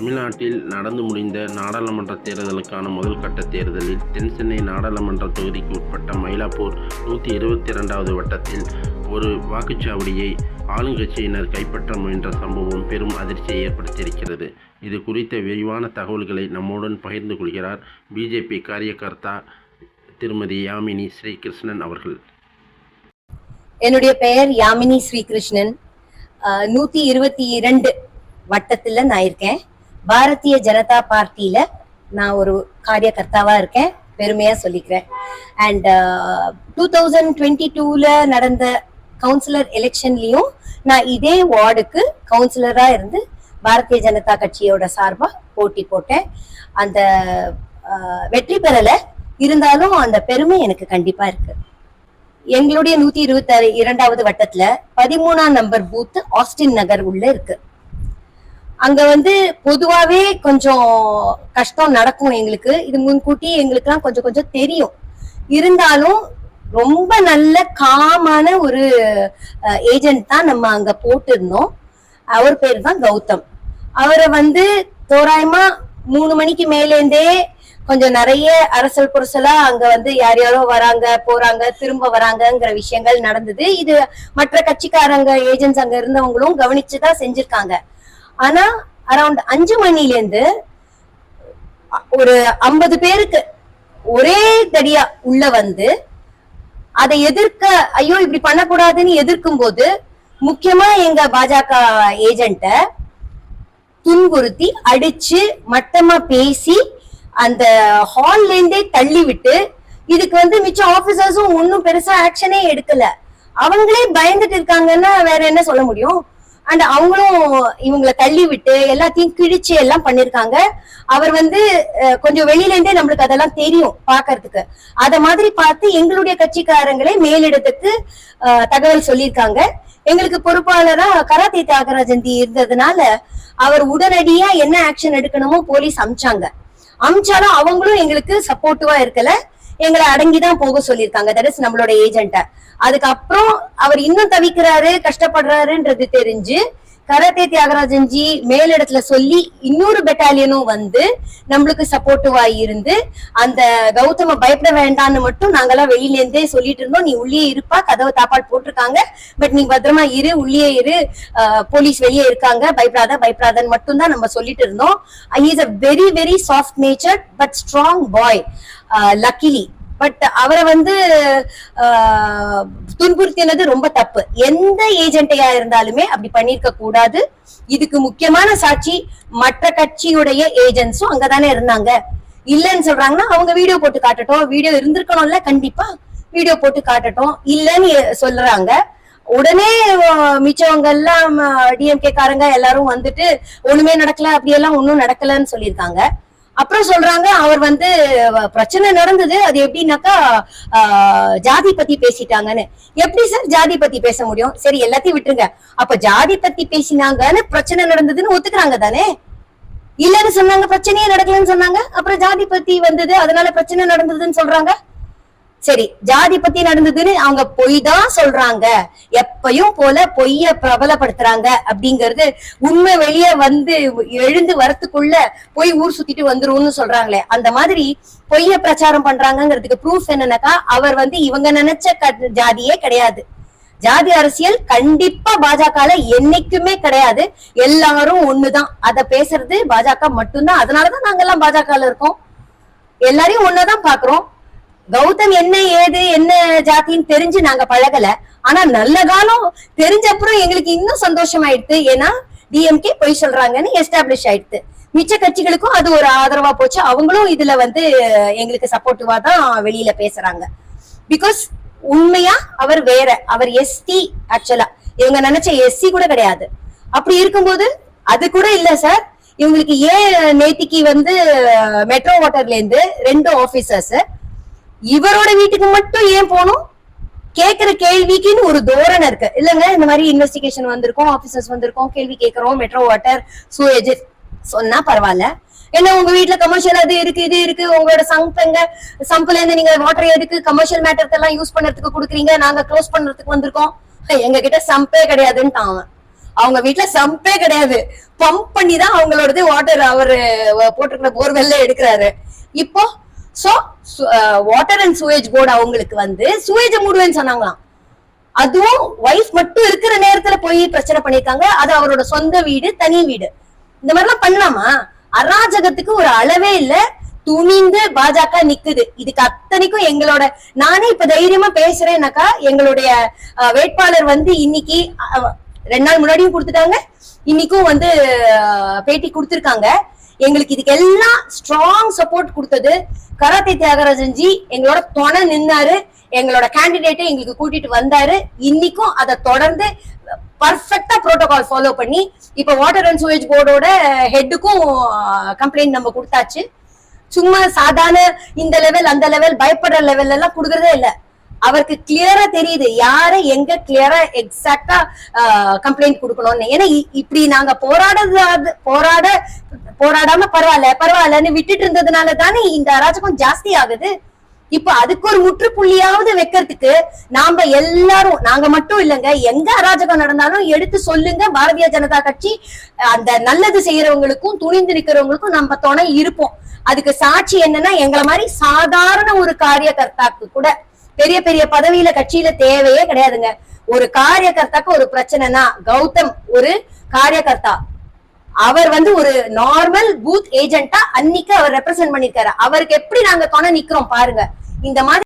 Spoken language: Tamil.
தமிழ்நாட்டில் நடந்து முடிந்த நாடாளுமன்ற தேர்தலுக்கான முதல் கட்ட தேர்தலில் தென்சென்னை நாடாளுமன்ற தொகுதிக்கு உட்பட்ட மயிலாப்பூர் நூற்றி இருபத்தி இரண்டாவது வட்டத்தில் ஒரு வாக்குச்சாவடியை ஆளுங்கட்சியினர் கைப்பற்ற முயன்ற சம்பவம் பெரும் அதிர்ச்சியை ஏற்படுத்தியிருக்கிறது. இது குறித்த விரிவான தகவல்களை நம்முடன் பகிர்ந்து கொள்கிறார் பிஜேபி காரியகர்த்தா திருமதி யாமினி ஸ்ரீகிருஷ்ணன் அவர்கள். என்னுடைய பெயர் யாமினி ஸ்ரீகிருஷ்ணன். நூற்றி நூத்தி இருபத்தி இரண்டு வட்டத்துல நான் இருக்கேன். பாரதிய ஜனதா பார்ட்டியில நான் ஒரு காரியகர்த்தாவா இருக்கேன். பெருமையா சொல்லிக்கிறேன். அண்ட் டூ தௌசண்ட் டுவெண்ட்டி டூல நடந்த கவுன்சிலர் எலெக்ஷன்லயும் நான் இதே வார்டுக்கு கவுன்சிலரா இருந்து பாரதிய ஜனதா கட்சியோட சார்பா போட்டி போட்டேன். அந்த uh, வெற்றி பெறல. இருந்தாலும் அந்த பெருமை எனக்கு கண்டிப்பா இருக்கு. எங்களுடைய நூத்தி இருபத்தி இரண்டாவது வட்டத்துல பதிமூணாம் நம்பர் பூத் ஆஸ்டின் நகர் உள்ள இருக்கு. அங்க வந்து பொதுவாவே கொஞ்சம் கஷ்டம் நடக்கும் எங்களுக்கு. இது முன்கூட்டி எங்களுக்குலாம் கொஞ்சம் கொஞ்சம் தெரியும். இருந்தாலும் ரொம்ப நல்ல காமான ஒரு ஏஜென்ட் தான் நம்ம அங்க போட்டிருந்தோம். அவர் பேர் தான் கௌதம். அவரை வந்து தோராயமா மூணு மணிக்கு மேலேந்தே கொஞ்சம் நிறைய அரசல் புரசலா அங்க வந்து யார் யாரோ வராங்க போறாங்க திரும்ப வராங்கங்கிற விஷயங்கள் நடந்தது. இது மற்ற கட்சிக்காரங்க ஏஜென்ட்ஸ் அங்க இருந்தவங்களும் கவனிச்சுதான் செஞ்சிருக்காங்க. ஆனா அரௌண்ட் அஞ்சு மணில இருந்து ஒரு ஐம்பது பேருக்கு ஒரே தடியா உள்ள வந்து அதை எதிர்க்க ஐயோ இப்படி பண்ணக்கூடாதுன்னு எதிர்க்கும் போது முக்கியமா எங்க பாஜக ஏஜென்ட்ட துன்புறுத்தி அடிச்சு மட்டமா பேசி அந்த ஹால்ல இருந்தே தள்ளி விட்டு இதுக்கு வந்து மிச்ச ஆபீசர்ஸும் ஒன்னும் பெருசா ஆக்ஷனே எடுக்கல. அவங்களே பயந்துட்டு இருக்காங்கன்னா வேற என்ன சொல்ல முடியும்? அண்ட் அவங்களும் இவங்களை தள்ளி விட்டு எல்லாத்தையும் கிழிச்சு எல்லாம் பண்ணிருக்காங்க. அவர் வந்து கொஞ்சம் வெளியில இருந்தே நம்மளுக்கு அதெல்லாம் தெரியும் பாக்குறதுக்கு அத மாதிரி பார்த்து எங்களுடைய கட்சிக்காரங்களே மேலிடத்துக்கு தகவல் சொல்லியிருக்காங்க. எங்களுக்கு பொறுப்பாளரா கராத்தே தியாகராஜந்தி இருந்ததுனால அவர் உடனடியா என்ன ஆக்ஷன் எடுக்கணுமோ போலீஸ் அமிச்சாங்க. அமிச்சாலும் அவங்களும் எங்களுக்கு சப்போர்ட்டிவா இருக்கல. எங்களை அடங்கிதான் போக சொல்லியிருக்காங்க. தட் இஸ் நம்மளோட ஏஜென்ட்ட அதுக்கப்புறம் அவர் இன்னும் தவிக்கிறாரு கஷ்டப்படுறாருன்றது தெரிஞ்சு கராத்தே தியாகராஜன்ஜி மேலிடத்துல சொல்லி இன்னொரு பெட்டாலியனும் வந்து நம்மளுக்கு சப்போர்ட்டிவா இருந்து அந்த கௌதம பயப்பட வேண்டாம்னு மட்டும் நாங்கெல்லாம் வெளியில இருந்தே சொல்லிட்டு இருந்தோம். நீ உள்ளே இருப்பா கதவை தாப்பாடு போட்டிருக்காங்க. பட் நீ பத்திரமா இரு உள்ளே இரு. போலீஸ் வெளியே இருக்காங்க. பயப்படாத பயப்படாதன்னு மட்டும் தான் நம்ம சொல்லிட்டு இருந்தோம். Is a very very soft nature but strong boy luckily but அவரை வந்து ஆஹ், துன்புறுத்தினது ரொம்ப தப்பு. எந்த ஏஜென்ட்டையா இருந்தாலுமே அப்படி பண்ணிருக்க கூடாது. இதுக்கு முக்கியமான சாட்சி மற்ற கட்சியுடைய ஏஜென்ட்ஸும் அங்கதானே இருந்தாங்க. இல்லைன்னு சொல்றாங்கன்னா அவங்க வீடியோ போட்டு காட்டட்டும். வீடியோ இருந்திருக்கணும்ல கண்டிப்பா. வீடியோ போட்டு காட்டட்டும். இல்லைன்னு சொல்றாங்க. உடனே மிச்சவங்க எல்லாம் டிஎம்கே காரங்க எல்லாரும் வந்துட்டு ஒண்ணுமே நடக்கல அப்படியெல்லாம் ஒன்னும் நடக்கலன்னு சொல்லியிருக்காங்க. அப்புறம் சொல்றாங்க அவர் வந்து பிரச்சனை நடந்தது. அது எப்படின்னாக்கா ஜாதி பத்தி பேசிட்டாங்கன்னு. எப்படி சார் ஜாதி பத்தி பேச முடியும்? சரி எல்லாத்தையும் விட்டுருங்க. அப்ப ஜாதி பத்தி பேசினாங்கன்னு பிரச்சனை நடந்ததுன்னு ஒத்துக்கிறாங்க தானே? இல்லன்னு சொன்னாங்க பிரச்சனையே நடக்கலன்னு சொன்னாங்க. அப்புறம் ஜாதி பத்தி வந்தது அதனால பிரச்சனை நடந்ததுன்னு சொல்றாங்க? சரி ஜாதி பத்தி நடந்ததுன்னு அவங்க பொய் தான் சொல்றாங்க. எப்பயும் போல பொய்ய பிரபலப்படுத்துறாங்க அப்படிங்கறது உண்மை வெளியே வந்து எழுந்து வரத்துக்குள்ள போய் ஊர் சுத்திட்டு வந்துரும்னு சொல்றாங்களே. அந்த மாதிரி பொய்ய பிரச்சாரம் பண்றாங்கிறதுக்கு ப்ரூஃப் என்னன்னாக்கா அவர் வந்து இவங்க நினைச்ச க- ஜாதியே கிடையாது. ஜாதி அரசியல் கண்டிப்பா பாஜகல என்னைக்குமே கிடையாது. எல்லாரும் ஒண்ணுதான். அத பேசுறது பாஜக மட்டும்தான். அதனாலதான் நாங்க எல்லாம் பாஜகல இருக்கோம். எல்லாரையும் ஒன்னதான் பாக்குறோம். கௌதம் என்ன ஏது என்ன ஜாதின்னு தெரிஞ்சு நாங்க பழகல. ஆனா நல்ல காலம் தெரிஞ்ச அப்புறம் எங்களுக்கு இன்னும் சந்தோஷமாயிடுது ஏன்னா டிஎம்கே பொய் சொல்றாங்கன்னு எஸ்டாப்ளிஷ் ஆயிடுது மிச்ச கட்சிகளுக்கும் அது ஒரு ஆதரவா போச்சு. அவங்களும் இதுல வந்து எங்களுக்கு சப்போர்ட்டிவா தான் வெளியில பேசுறாங்க. பிகாஸ் உண்மையா அவர் வேற. அவர் எஸ்டி ஆக்சுவலா இவங்க நினைச்ச எஸ்சி கூட கிடையாது. அப்படி இருக்கும்போது அது கூட இல்ல சார் இவங்களுக்கு ஏன் நேத்திக்கு வந்து மெட்ரோ வாட்டர்ல இருந்து ரெண்டு ஆபீசர்ஸ் இவரோட வீட்டுக்கு மட்டும் ஏன் போகணும்? கேக்குற கேள்விக்குன்னு ஒரு தோரணை இருக்கு. இல்லங்க இந்த மாதிரி இன்வெஸ்டிகேஷன் வந்திருக்கோம் ஆபீசர்ஸ் வந்திருக்கோம் கேள்வி கேக்குறோம் மெட்ரோ வாட்டர் சூயேஜ் சொன்னா பரவாயில்ல. என்ன உங்க வீட்ல கமர்ஷியல் அது இருக்கு இது இருக்கு உங்களோட சங்க எங்க சம்புல இருந்து நீங்க வாட்டர் எதுக்கு கமர்ஷியல் மேட்டர்க்கு எல்லாம் யூஸ் பண்றதுக்கு குடுக்குறீங்க நாங்க க்ளோஸ் பண்றதுக்கு வந்திருக்கோம். எங்க கிட்ட சம்பே கிடையாதுன்னு அவன். அவங்க வீட்ல சம்பே கிடையாது. பம்ப் பண்ணி தான் அவங்களோடது வாட்டர் அவரு போட்டிருக்கிற போர்வெல்ல எடுக்கிறாரு. இப்போ so water and sewage board அவங்களுக்கு வந்து சுவேஜ மூடுவேன்னு சொன்னாங்களாம். அதுவும் ஒய்ஃப் மட்டும் இருக்கிற நேரத்துல போய் பிரச்சனை பண்ணிருக்காங்க அது அவரோட சொந்த வீடு தனி வீடு. இந்த மாதிரிலாம் பண்ணலாமா? அராஜகத்துக்கு ஒரு அளவே இல்ல. துணிந்து பாஜக நிக்குது. இதுக்கு அத்தனைக்கும் எங்களோட நானே இப்ப தைரியமா பேசுறேன்னாக்கா எங்களுடைய வேட்பாளர் வந்து இன்னைக்கு ரெண்டு நாள் முன்னாடியும் கொடுத்துட்டாங்க. இன்னைக்கும் வந்து பேட்டி கொடுத்திருக்காங்க. எங்களுக்கு இதுக்கு எல்லாம் ஸ்ட்ராங் சப்போர்ட் கொடுத்தது கராத்தே தியாகராஜன் ஜி. எங்களோட துணை நின்னாரு. எங்களோட கேண்டிடேட்டை எங்களுக்கு கூட்டிட்டு வந்தாரு. இன்னைக்கும் அதை தொடர்ந்து பர்ஃபெக்டா ப்ரோட்டோகால் ஃபாலோ பண்ணி இப்ப வாட்டர் அண்ட் சுவேஜ் போர்டோட ஹெட்டுக்கும் கம்ப்ளைண்ட் நம்ம கொடுத்தாச்சு. சும்மா சாதாரண இந்த லெவல் அந்த லெவல் பயப்படுற லெவல் எல்லாம் கொடுக்கறதே இல்ல. அவருக்கு கிளியரா தெரியுது. யார எங்க கிளியரா எக்ஸாக்டா கம்ப்ளைண்ட் கொடுக்கணும்னு. ஏன்னா இப்படி நாங்க போராடுறது போராட போராடாம பரவாயில்ல பரவாயில்லன்னு விட்டுட்டு இருந்ததுனால தானே இந்த அராஜகம் ஜாஸ்தி ஆகுது. இப்ப அதுக்கு ஒரு முற்றுப்புள்ளியாவது வைக்கிறதுக்கு நாம எல்லாரும் நாங்க மட்டும் இல்லைங்க எங்க அராஜகம் நடந்தாலும் எடுத்து சொல்லுங்க பாரதிய ஜனதா கட்சி அந்த நல்லது செய்யறவங்களுக்கும் துணிந்து நிக்கிறவங்களுக்கும் நம்ம துணை இருப்போம். அதுக்கு சாட்சி என்னன்னா எங்களை மாதிரி சாதாரண ஒரு காரியகர்த்தாக்கு கூட பெரிய பெரிய பதவியில கட்சியில தேவையே கிடையாதுங்க. ஒரு காரியகர்த்தாக்கு ஒரு பிரச்சனைனா கௌதம் ஒரு காரியகர்த்தா. அவர் வந்து ஒரு நார்மல் பூத் ஏஜென்ட்டா அன்னைக்கு அவர் ரெப்ரசென்ட் பண்ணிருக்காரு. அவருக்கு எப்படி நாங்க துணை நிக்கிறோம் பாருங்க. இந்த மாதிரி